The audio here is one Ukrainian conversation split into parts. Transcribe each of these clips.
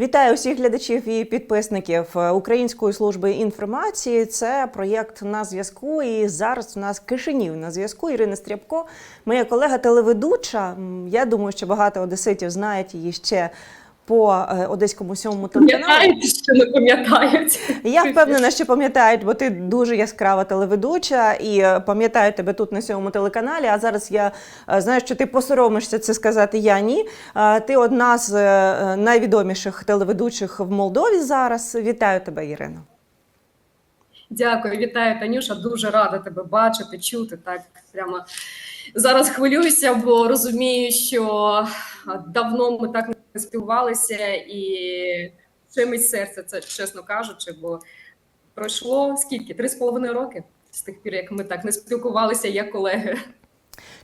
Вітаю всіх глядачів і підписників е, Української служби інформації. Це проєкт на зв'язку. І зараз у нас Кишинів на зв'язку. Ірина Стрябко, моя колега телеведуча. Я думаю, що багато одеситів знають її ще по е, одеському сьомому телеканалу. Що не пам'ятають. Я впевнена, що пам'ятають, бо ти дуже яскрава телеведуча і е, пам'ятаю тебе тут на сьомому телеканалі. А зараз я е, знаю, що ти посоромишся це сказати. Я ні. Ти одна з найвідоміших телеведучих в Молдові зараз. Вітаю тебе, Ірино. Дякую, вітаю, Танюша. Дуже рада тебе бачити, чути. Так прямо зараз хвилююся, бо розумію, що давно ми так не спілкувалися, і чимось серце, це чесно кажучи, бо пройшло скільки? Три з половиною роки з тих пір, як ми так не спілкувалися, як колеги.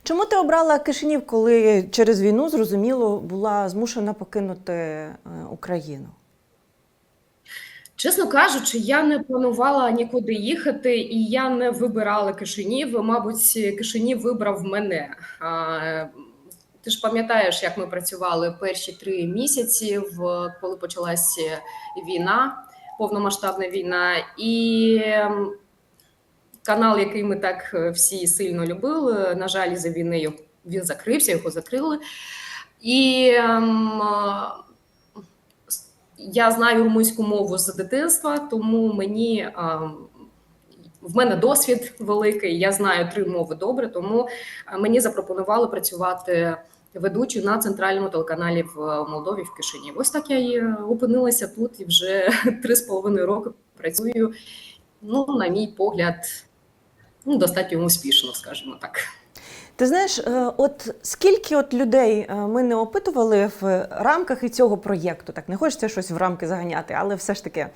Чому ти обрала Кишинів, коли через війну зрозуміло була змушена покинути е, Україну? Чесно кажучи, я не планувала нікуди їхати, і я не вибирала Кишинів. Мабуть, Кишинів вибрав мене. Ти ж пам'ятаєш, як ми працювали перші три місяці, коли почалась війна, повномасштабна війна, і ем, канал, який ми так е, всі сильно любили, на жаль, за війною він закрився, його закрили. І ем, я знаю румунську мову з дитинства, тому мені в мене досвід великий. Я знаю три мови добре, тому мені запропонували працювати ведучою на центральному телеканалі в Молдові в Кишині. Ось так я і опинилася тут і вже три з половиною роки працюю. Ну, на мій погляд, ну, достатньо успішно, скажімо так. Ти знаєш, е, от скільки от людей е, ми не опитували в рамках і цього проєкту, так не хочеться щось в рамки заганяти, але все ж таки.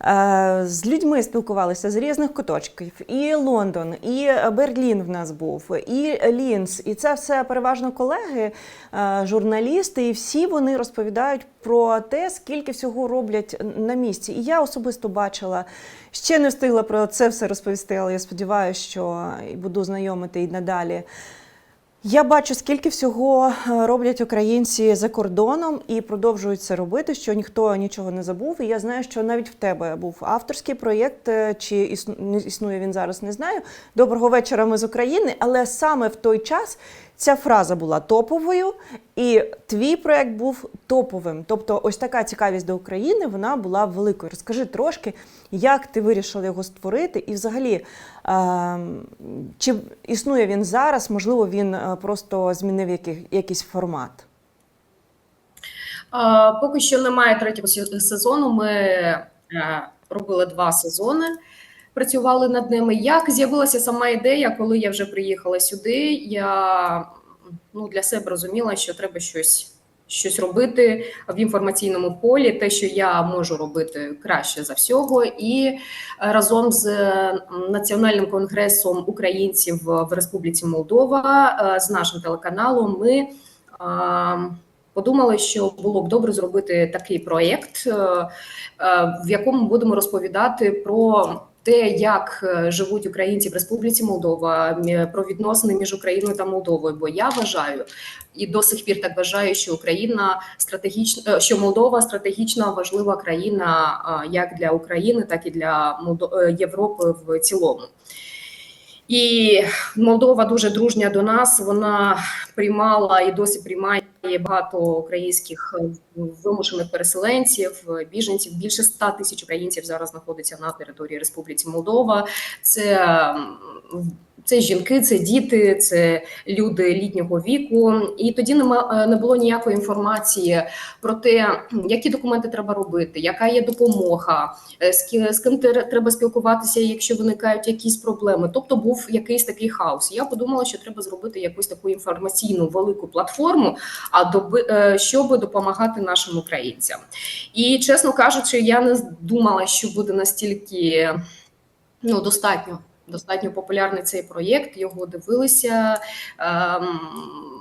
Е, З людьми спілкувалися з різних куточків, і Лондон, і Берлін в нас був, і Лінц, і це все переважно колеги, е, журналісти, і всі вони розповідають про те, скільки всього роблять на місці. І я особисто бачила, ще не встигла про це все розповісти, але я сподіваюся, що буду знайомити і надалі. Я бачу, скільки всього е, роблять українці за кордоном і продовжують це робити, що ніхто нічого не забув. І я знаю, що навіть в тебе був авторський проєкт, е, чи існу- існує він зараз, не знаю. Доброго вечора, ми з України. Але саме в той час ця фраза була топовою, і твій проєкт був топовим. Тобто, ось така цікавість до України вона була великою. Розкажи трошки, як ти вирішила його створити, і взагалі, е, чи існує він зараз? Можливо, він е, просто змінив який, якийсь формат. Поки що немає третього се- сезону. Ми е, робили два сезони, працювали над ними. Як з'явилася сама ідея, коли я вже приїхала сюди, я ну, для себе розуміла, що треба щось. Щось робити в інформаційному полі, те, що я можу робити краще за всього, і е, разом з е, національним конгресом українців в Республіці Молдова е, з нашим телеканалом ми подумали, що було б добре зробити такий проєкт, в якому будемо розповідати про те, як е, живуть українці в Республіці Молдова, про відносини між Україною та Молдовою. Бо я вважаю і до сих пір так вважаю, що Україна стратегічна, що Молдова стратегічно важлива країна як для України, так і для е, Європи в цілому. І Молдова дуже дружня до нас. Вона приймала і досі приймає багато українських е, вимушених переселенців, е, біженців. Більше 100 тисяч українців зараз знаходиться на території Республіки Молдова. Це це жінки, це діти, це люди літнього віку. І тоді нема е, не було ніякої інформації про те, які документи треба робити, яка є допомога, е, з ким треба спілкуватися, якщо виникають якісь проблеми. Тобто був якийсь такий хаос. Я подумала, що треба зробити якусь таку інформаційну велику платформу, а доби, е, щоб допомагати нашим українцям. І чесно кажучи, я не думала, що буде настільки ну, достатньо достатньо популярний цей проєкт. Його дивилися. Ем,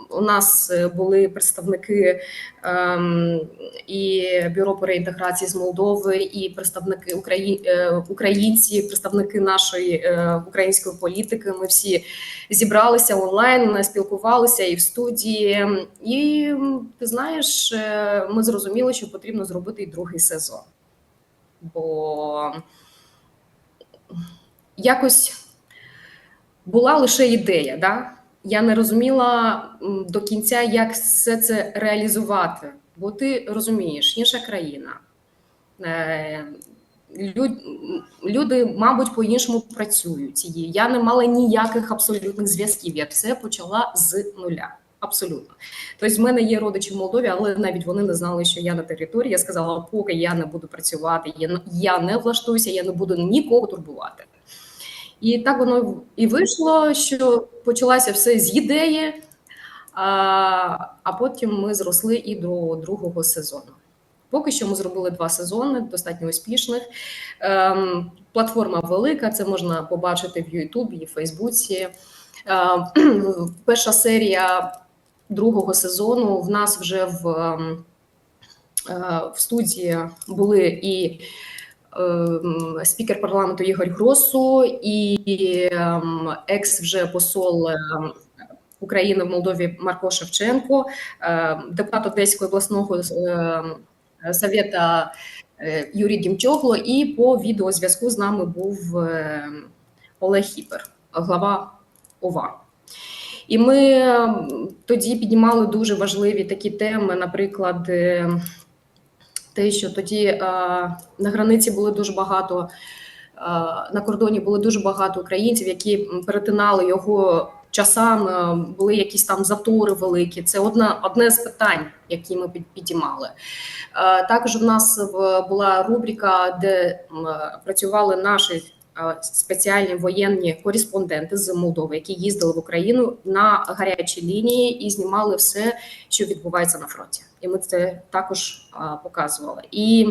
у нас е, були представники ем, і бюро по реінтеграції з Молдови, і представники Украї... е, українці, представники нашої е, української політики. Ми всі зібралися онлайн, спілкувалися і в студії. І ти знаєш, е, ми зрозуміли, що потрібно зробити і другий сезон. Бо якось була лише ідея. Да? Я не розуміла до кінця, як все це реалізувати. Бо ти розумієш, інша країна. Е, Люди, мабуть, по-іншому працюють. Я не мала ніяких абсолютних зв'язків. Я все почала з нуля. Абсолютно. Тобто, в мене є родичі в Молдові, але навіть вони не знали, що я на території. Я сказала, поки я не буду працювати, я не влаштуюся, я не буду нікого турбувати. І так воно і вийшло, що почалося все з ідеї, а, а потім ми зросли і до другого сезону. Поки що ми зробили два сезони, достатньо успішних. Ем, платформа велика, це можна побачити в Ютубі і Фейсбуці. Е, перша серія другого сезону в нас вже в, ем, е, в студії були і ем, спікер парламенту Ігор Гросу, і ем, екс вже посол ем, України в Молдові Марко Шевченко, ем, депутат Одеського обласного ем, совета е, Юрій Дімчогло, і по відеозв'язку з нами був ем, Олег Хіпер, глава ОВА. І ми ем, тоді піднімали дуже важливі такі теми, наприклад, те, що тоді е, на границі було дуже багато, е, на кордоні було дуже багато українців, які перетинали його часами, були якісь там затори великі. Це одна, одне з питань, які ми під- підіймали. Е, Також в нас була рубрика, де працювали наші е, спеціальні воєнні кореспонденти з Молдови, які їздили в Україну на гарячі лінії і знімали все, що відбувається на фронті. І ми це також показували. І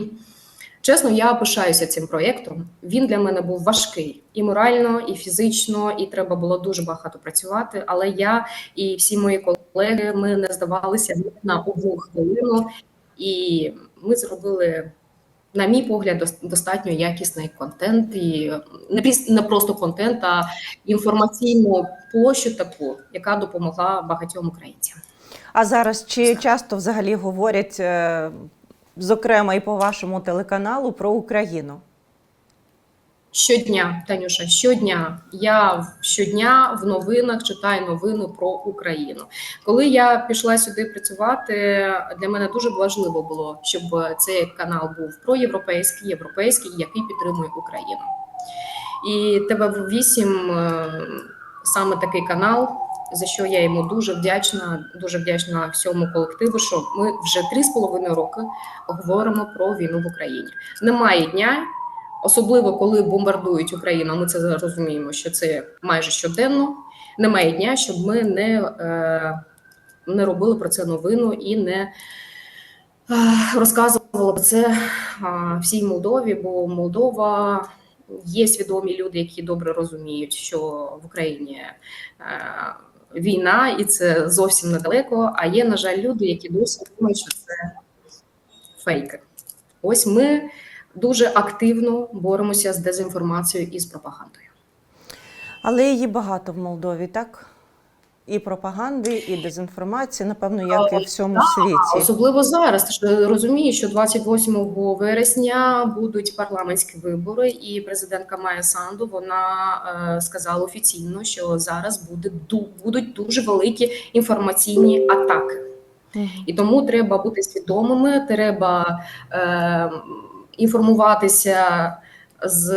чесно, я пишаюся цим проєктом. Він для мене був важкий і морально, і фізично, і треба було дуже багато працювати. Але я і всі мої колеги ми не здавалися на одну хвилину, і ми зробили. На мій погляд, достатньо якісний контент, і не просто контент, а інформаційну площу таку, яка допомогла багатьом українцям. А зараз чи часто взагалі говорять, е, зокрема і по вашому телеканалу, про Україну? Щодня, Танюша, щодня я щодня в новинах читаю новини про Україну. Коли я пішла сюди працювати, для мене дуже важливо було, щоб цей канал був проєвропейський, європейський, який підтримує Україну. І ТВ 8 саме такий канал, за що я йому дуже вдячна, дуже вдячна всьому колективу. Що ми вже три з половиною роки говоримо про війну в Україні. Немає дня. Особливо коли бомбардують Україну, ми це розуміємо, що це майже щоденно. Немає дня, щоб ми не, е, не робили про це новину і не е, розказували про це е, всій Молдові, бо Молдова є свідомі люди, які добре розуміють, що в Україні війна, і це зовсім недалеко. А є, на жаль, люди, які досі думають, що це фейки. Ось ми дуже активно боремося з дезінформацією і з пропагандою. Але її багато в Молдові, так? І пропаганди, і дезінформації, напевно, як і в всьому світі. Особливо зараз. Ти ж розумієш, що 28 вересня будуть парламентські вибори, і президентка Майя Санду вона е, сказала офіційно, що зараз буде ду- будуть дуже великі інформаційні атаки. І тому треба бути свідомими, треба е, інформуватися з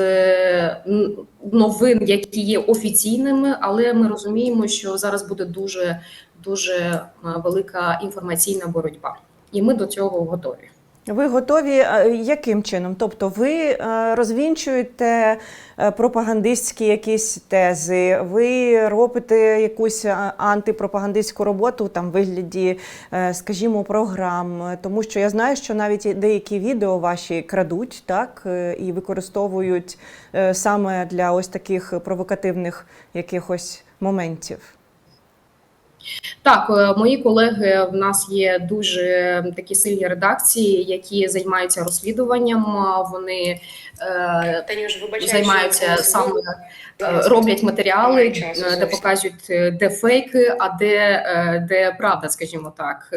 новин, які є офіційними, але ми розуміємо, що зараз буде дуже дуже е, велика інформаційна боротьба, і ми до цього готові. Ви готові е, яким чином? Тобто ви е, розвінчуєте е, пропагандистські якісь тези, ви робите якусь антипропагандистську роботу там в вигляді, скажімо, програм. Тому що я знаю, що навіть деякі відео ваші крадуть, так і використовують саме для ось таких провокативних якихось моментів. Так, е, мої колеги в нас є дуже такі сильні редакції, які займаються розслідуванням. Вони е, Танюш, займаються саме е, роблять матеріали, де показують, де фейки, а де, де правда, скажімо так.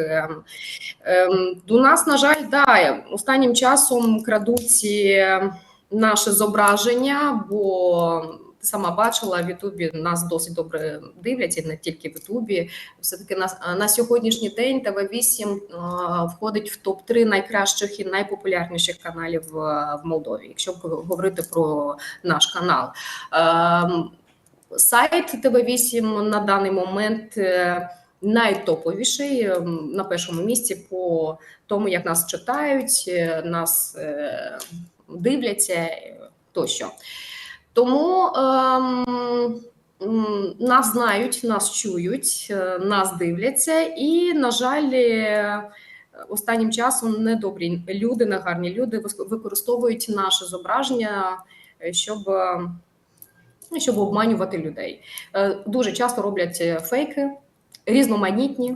Ем, До нас, на жаль, да, останнім часом крадуть наше зображення, бо сама бачила в Ютубі нас досить добре дивляться, не тільки в Ютубі. Все таки на, на сьогоднішній день ТВ8 е, входить в топ 3 найкращих і найпопулярніших каналів в Молдові, якщо говорити про наш канал. Ем, Сайт ТВ8 на даний момент е, найтоповіший ем, на першому місці по тому, як нас читають, е, нас е, дивляться тощо. Тому ем, нас знають, нас чують, е, нас дивляться, і, на жаль, е, останнім часом недобрі люди, негарні люди використовують наше зображення, е, щоб, ну, щоб обманювати людей. Дуже часто роблять фейки, різноманітні.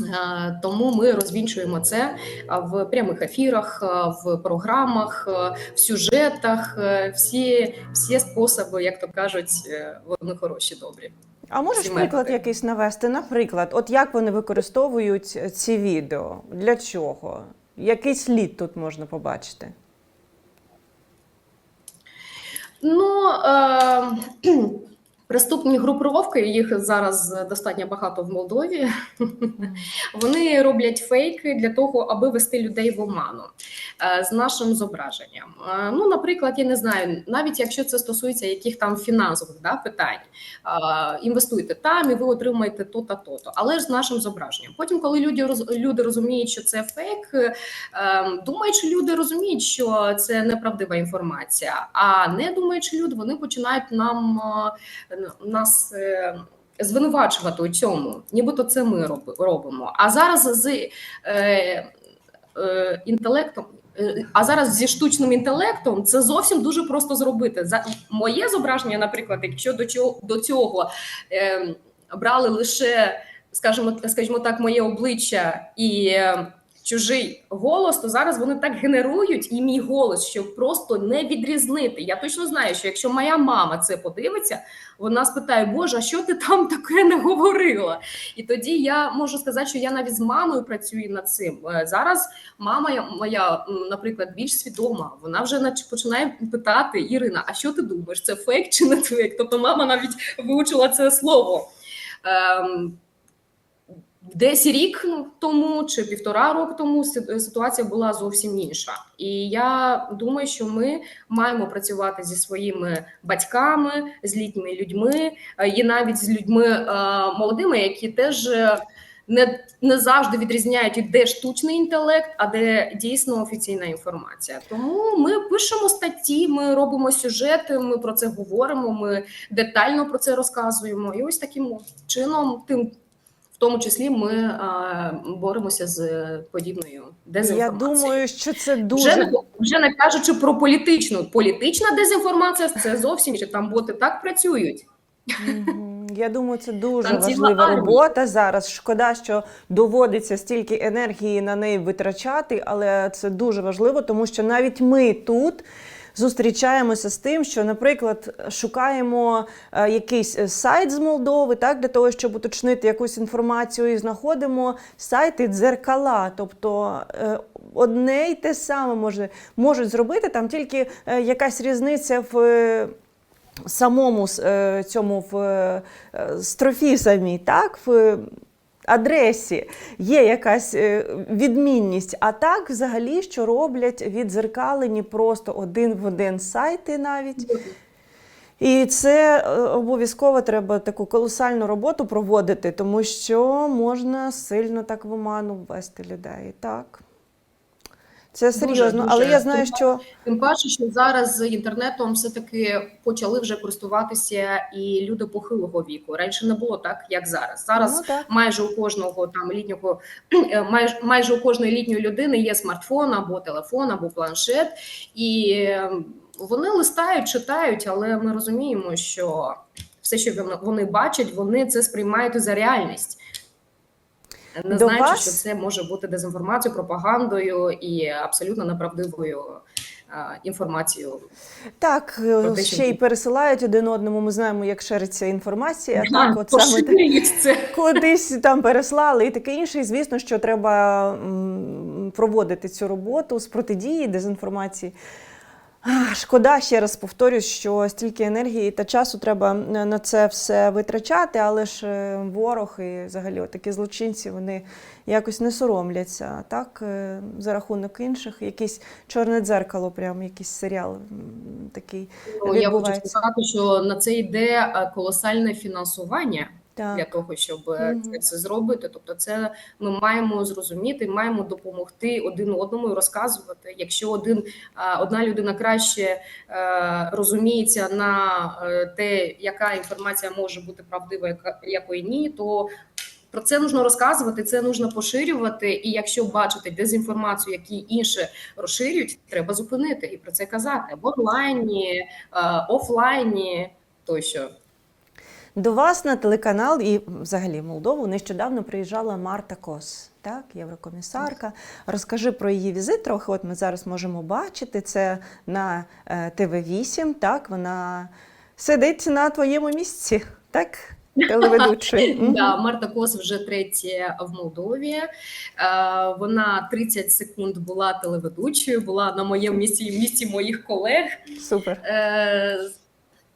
Е, Тому ми розвінчуємо це в прямих ефірах, в програмах, в сюжетах. е, Всі, всі способи, як то кажуть, е, вони хороші, добрі. А можеш Ці приклад методи. якийсь навести? Наприклад, от як вони використовують ці відео? Для чого? Який слід тут можна побачити? Ну е, преступні групировки, їх зараз достатньо багато в Молдові. Вони роблять фейки для того, аби вести людей в оману е, з нашим зображенням. Е, ну, наприклад, я не знаю, навіть якщо це стосується яких там фінансових да, питань, е, інвестуйте там і ви отримаєте то та то то але ж з нашим зображенням. Потім, коли люди люди розуміють, що це фейк, е, думаючи люди розуміють, що це неправдива інформація. А не думаючи люди, вони починають нам нас. е, Звинувачувати у цьому, нібито це ми робимо. А зараз з е, е, інтелектом, е, а зараз зі штучним інтелектом це зовсім дуже просто зробити. За моє зображення, наприклад, якщо до цього до цього е, брали лише, скажімо, скажімо так, моє обличчя і е, чужий голос, то зараз вони так генерують і мій голос, щоб просто не відрізнити. Я точно знаю, що якщо моя мама це подивиться, вона спитає: Боже, а що ти там таке не говорила? І тоді я можу сказати, що я навіть з мамою працюю над цим. Е, Зараз мама моя, наприклад, більш свідома. Вона вже починає питати Ірина: а що ти думаєш? Це фейк чи не фейк? Тобто мама навіть вивчила це слово. Ем, Десь рік тому чи півтора року тому ситуація була зовсім інша. І я думаю, що ми маємо працювати зі своїми батьками, з літніми людьми, е, і навіть з людьми е, молодими, які теж е, не, не завжди відрізняють, де штучний інтелект, а де дійсно офіційна інформація. Тому ми пишемо статті, ми робимо сюжети, ми про це говоримо, ми детально про це розказуємо. І ось таким чином, тим тому числі, ми боремося з подібною дезінформацією. Я думаю, що це Вже дуже не, вже не кажучи про політичну. Політична дезінформація це зовсім інше. Там боти так працюють. Я думаю, це дуже Там важлива армія. робота зараз. Шкода, що доводиться стільки енергії на неї витрачати, але це дуже важливо, тому що навіть ми тут. Зустрічаємося з тим, що, наприклад, шукаємо е, якийсь е, сайт з Молдови, так для того, щоб уточнити якусь інформацію, і знаходимо сайти дзеркала. Тобто е, одне й те саме може, можуть зробити там тільки якась різниця в. самому цьому в строфі самій, так, в адресі є якась е, відмінність. А так, взагалі, що роблять відзеркалені просто один в один сайти навіть. І це е, обов'язково треба таку колосальну роботу проводити, тому що можна сильно так в оману ввести людей. Так. Це серйозно, дуже. але я знаю, що Тим паче, що зараз з інтернетом все таки почали вже користуватися і люди похилого віку. Раніше не було так, як зараз. Зараз ну, так. майже у кожного там літнього е, майже, майже у кожної літньої людини є смартфон або телефон, або планшет, і е, вони листають, читають, але ми розуміємо, що все, що вони бачать, вони це сприймають за реальність. Не До знаючи, вас- що це може бути дезінформацією, пропагандою і абсолютно неправдивою інформацією. Так, е, те, що ще й пересилають один одному. Ми знаємо, як шириться інформація. Так, от саме. Це. кудись там переслали і таке інше. І звісно, що треба проводити цю роботу з протидії дезінформації. Шкода, ще раз повторюсь, що стільки енергії та часу треба на на це все витрачати, але ж е, ворог і взагалі такі злочинці вони якось не соромляться. Так, е, за рахунок інших, якийсь чорне дзеркало, прям якийсь серіал такий. Ну, я хочу сказати, що на це йде е, колосальне фінансування для того, щоб Мгм. це зробити. Тобто, це ми маємо зрозуміти, маємо допомогти один одному і розказувати. Якщо один одна людина краще е, розуміється на е, те, яка інформація може бути правдива, якої ні, то про це нужно розказувати, це нужно поширювати. І якщо бачити дезінформацію, які інші розширюють, треба зупинити і про це казати в онлайні, офлайні тощо. До вас на телеканал і взагалі в Молдову нещодавно приїжджала Марта Кос, так, єврокомісарка. Розкажи про її візит трохи. От ми зараз можемо бачити це на е, ТВ8. Так, вона сидить на твоєму місці, так, телеведучий. Да, Марта Кос вже третє в Молдові. Е, Вона 30 секунд була телеведучою, була на моєму місці в місці моїх колег. Супер.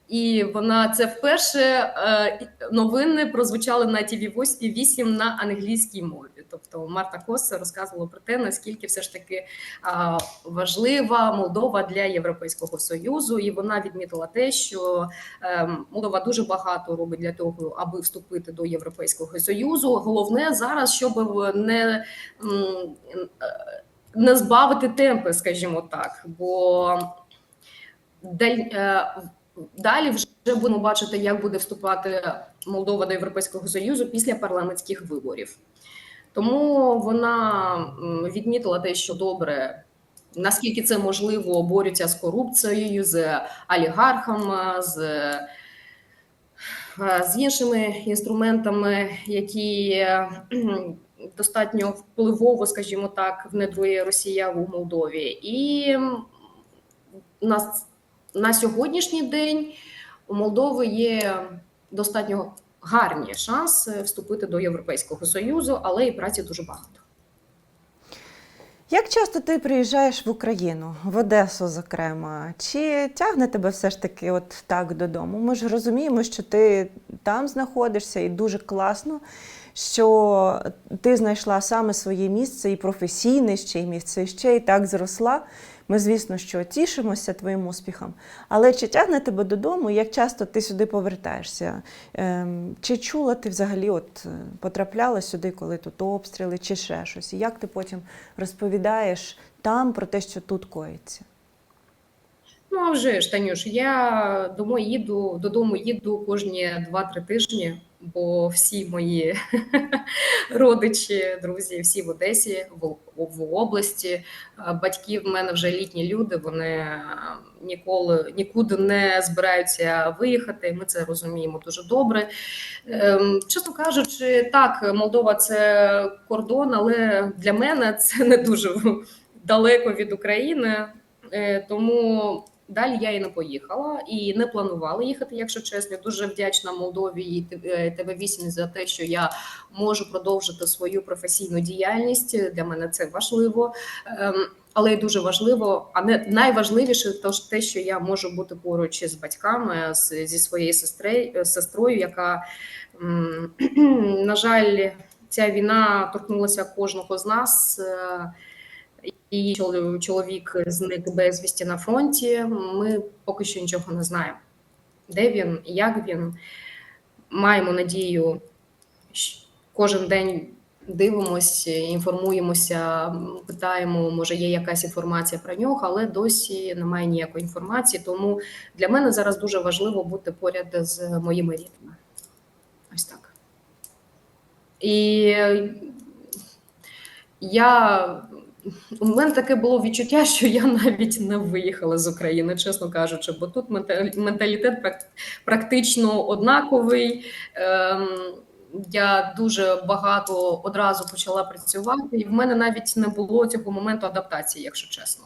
І вона це вперше е, новини прозвучали на ТВ 8 на англійській мові. Тобто Марта Кос розказувала про те, наскільки все ж таки важлива Молдова для Європейського союзу, і вона відмітила те, що е, Молдова дуже багато робить для того, аби вступити до Європейського союзу. Головне зараз, щоб не, не збавити темпи, скажімо так, бо даль, е, далі вже будемо бачити, як буде вступати Молдова до Європейського Союзу після парламентських виборів. Тому вона відмітила те, що добре. Наскільки це можливо, борються з корупцією, з олігархами, з, е, з іншими інструментами, які достатньо впливово, скажімо так, внедрує Росія у Молдові. І м, на, сьогоднішній день у Молдови є достатньо гарні шанси вступити до Європейського Союзу, але і праці дуже багато. Як часто ти приїжджаєш в Україну, в Одесу, зокрема, чи тягне тебе все ж таки от так додому? Ми ж розуміємо, що ти там знаходишся і дуже класно, що ти знайшла саме своє місце і професійне ще й місце, і ще й так зросла. Ми, звісно, що тішимося твоїм успіхам. Але чи тягне тебе додому? Як часто ти сюди повертаєшся? Ем, чи чула ти взагалі, от е, потрапляла сюди, коли тут обстріли, чи ще щось? І як ти потім розповідаєш там про те, що тут коїться? Ну а вже ж, Танюш, я домо їду, додому їду кожні 2-3 тижні, бо всі мої родичі, друзі, всі в Одесі, в, в області. Батьки в мене вже літні люди, вони ніколи нікуди не збираються виїхати. Ми це розуміємо дуже добре. Ем, Чесно кажучи, так, Молдова це кордон, але для мене це не дуже далеко від України. Е, Тому далі я і не поїхала і не планувала їхати, якщо чесно. Дуже вдячна Молдові і ТВ 8 за те, що я можу продовжити свою професійну діяльність. Для мене це важливо. Ем, Але й дуже важливо, а не найважливіше, то те, що я можу бути поруч з батьками, зі своєю сестрею, сестрою, яка, на жаль, ця війна торкнулася кожного з нас. І чоловік зник безвісті на фронті. Ми поки що нічого не знаємо. Де він, як він. Маємо надію щ- кожен день дивимося, інформуємося, питаємо, може є якась інформація про нього, але досі немає ніякої інформації. Тому для мене зараз дуже важливо бути поряд з моїми рідними. Ось так. І я у мене таке було відчуття, що я навіть не виїхала з України, чесно кажучи, бо тут менталітет практично однаковий. Ем, я дуже багато одразу почала працювати, і в мене навіть не було цього моменту адаптації, якщо чесно.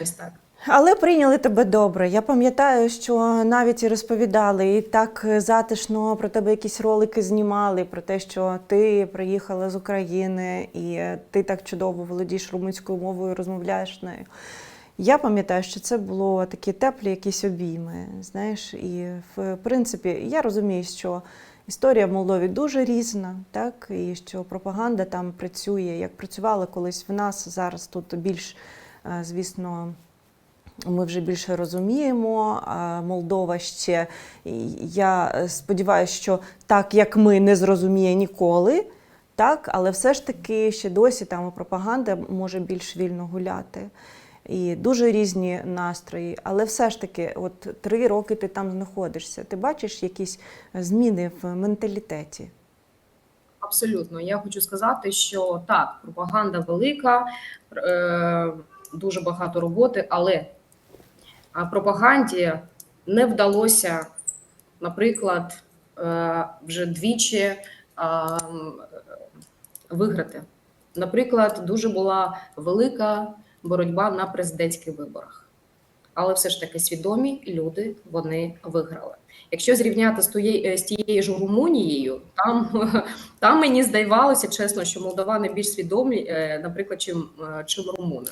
Ось так. Але прийняли тебе добре. Я пам'ятаю, що навіть і розповідали, і так затишно про тебе якісь ролики знімали, про те, що ти приїхала з України і ти так чудово володієш румунською мовою, розмовляєш нею. Я пам'ятаю, що це було такі теплі якісь обійми. Знаєш, і в принципі я розумію, що історія в Молдові дуже різна, так і що пропаганда там працює, як працювала колись в нас зараз тут більш, е, звісно. Ми вже більше розуміємо. Молдова ще я сподіваюся, що так як ми не зрозуміє ніколи, так, але все ж таки ще досі там пропаганда може більш вільно гуляти. І дуже різні настрої. Але все ж таки, от три роки ти там знаходишся. Ти бачиш якісь зміни в менталітеті? Абсолютно, я хочу сказати, що так, пропаганда велика, е, дуже багато роботи, але пропаганді не вдалося, наприклад, е, вже двічі е, виграти. Наприклад, дуже була велика боротьба на президентських виборах. Але все ж таки свідомі люди вони виграли. Якщо зрівняти з тією, з тією ж Румунією, там, там мені здавалося чесно, що молдавани більш свідомі, е, наприклад, чим, е, чим румуни.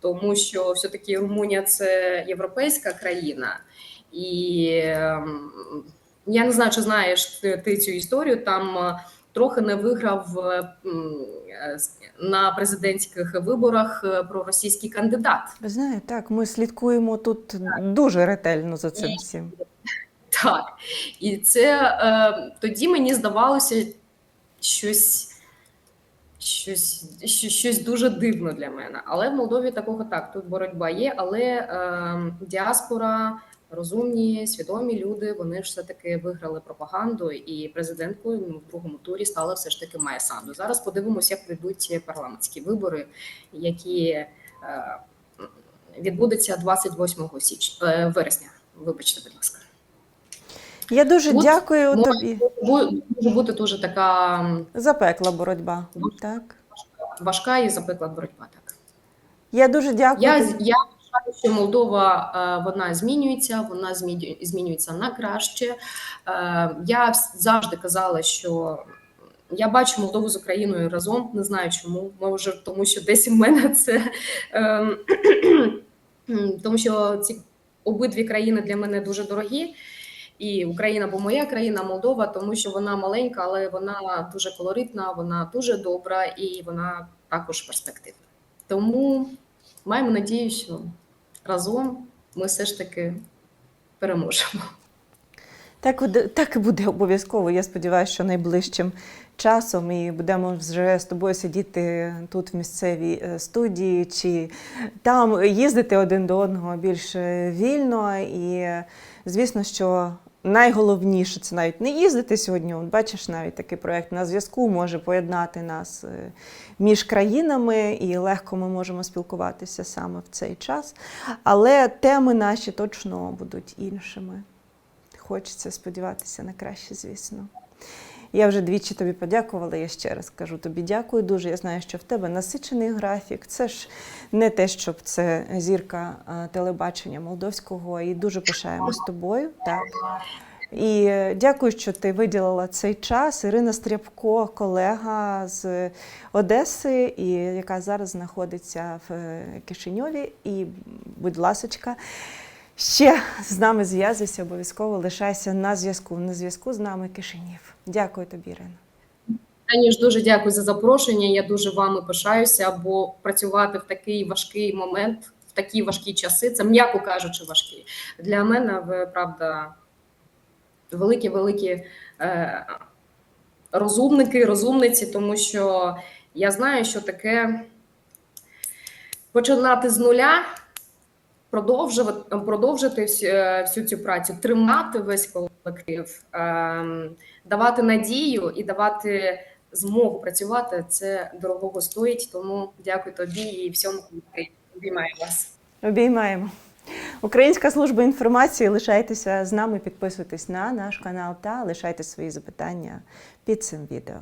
Тому що все-таки Румунія це європейська країна, і ем, я не знаю, чи знаєш ти, цю історію. Там е, трохи не виграв е, е, на президентських виборах проросійський кандидат. Ви знаєте, так, ми слідкуємо тут дуже ретельно за цим всім. Так, і це е, тоді мені здавалося щось, щось, щось, дуже дивно для мене. Але в Молдові такого так, тут боротьба є, але е, діаспора, розумні, свідомі люди, вони ж все-таки виграли пропаганду, і президенткою ну, в другому турі стала все ж таки Майя Санду. Зараз подивимося, як прийдуть парламентські вибори, які е, відбудуться 28 січня, е, вересня. Вибачте, будь ласка. Я дуже От дякую може тобі. Може бути дуже така Запекла боротьба. Так. важка і запекла боротьба. Так Я дуже дякую. я тобі. я вважаю, що Молдова е, вона змінюється, вона змінює- змінюється на краще. Е, Я завжди казала, що я бачу Молдову з Україною разом. Не знаю чому. Може, тому що десь в мене це ем, тому, що ці обидві країни для мене дуже дорогі. І Україна, бо моя країна Молдова, тому що вона маленька, але вона дуже колоритна, вона дуже добра і вона також перспективна. Тому маємо надію, що разом ми все ж таки переможемо. Так, так і буде обов'язково. Я сподіваюся, що найближчим часом і будемо вже з тобою сидіти тут в місцевій е, студії, чи там їздити один до одного більш е, вільно. І е, звісно, що найголовніше це навіть не їздити сьогодні. От бачиш, навіть такий проект на зв'язку може поєднати нас е, між країнами, і легко ми можемо спілкуватися саме в цей час. Але теми наші точно будуть іншими. Хочеться сподіватися на краще, звісно. Я вже двічі тобі подякувала. Я ще раз кажу тобі дякую дуже. Я знаю, що в тебе насичений графік. Це ж не те, щоб це зірка телебачення молдовського, і дуже пишаємось тобою. Так. І е, дякую, що ти виділила цей час. Ірина Стрябко, колега з Одеси, і яка зараз знаходиться в е, Кишиньові. І, будь ласочка, ще з нами зв'язуйся, обов'язково лишайся на зв'язку. На зв'язку з нами Кишинів. Дякую тобі, Ірина. Таніж, дуже дякую за запрошення. Я дуже вами пишаюся, бо працювати в такий важкий момент, в такі важкі часи, це м'яко кажучи, важкі. Для мене ви правда великі, великі е, розумники, розумниці, тому що я знаю, що таке починати з нуля, продовжувати, продовжити всю, е, цю працю, тримати весь колектив, ем, давати надію і давати змогу працювати. Це дорогого стоїть. Тому дякую тобі і всьому колективі. Обіймаю вас. Обіймаємо. Українська служба інформації. Лишайтеся з нами, підписуйтесь на наш канал та лишайте свої запитання під цим відео.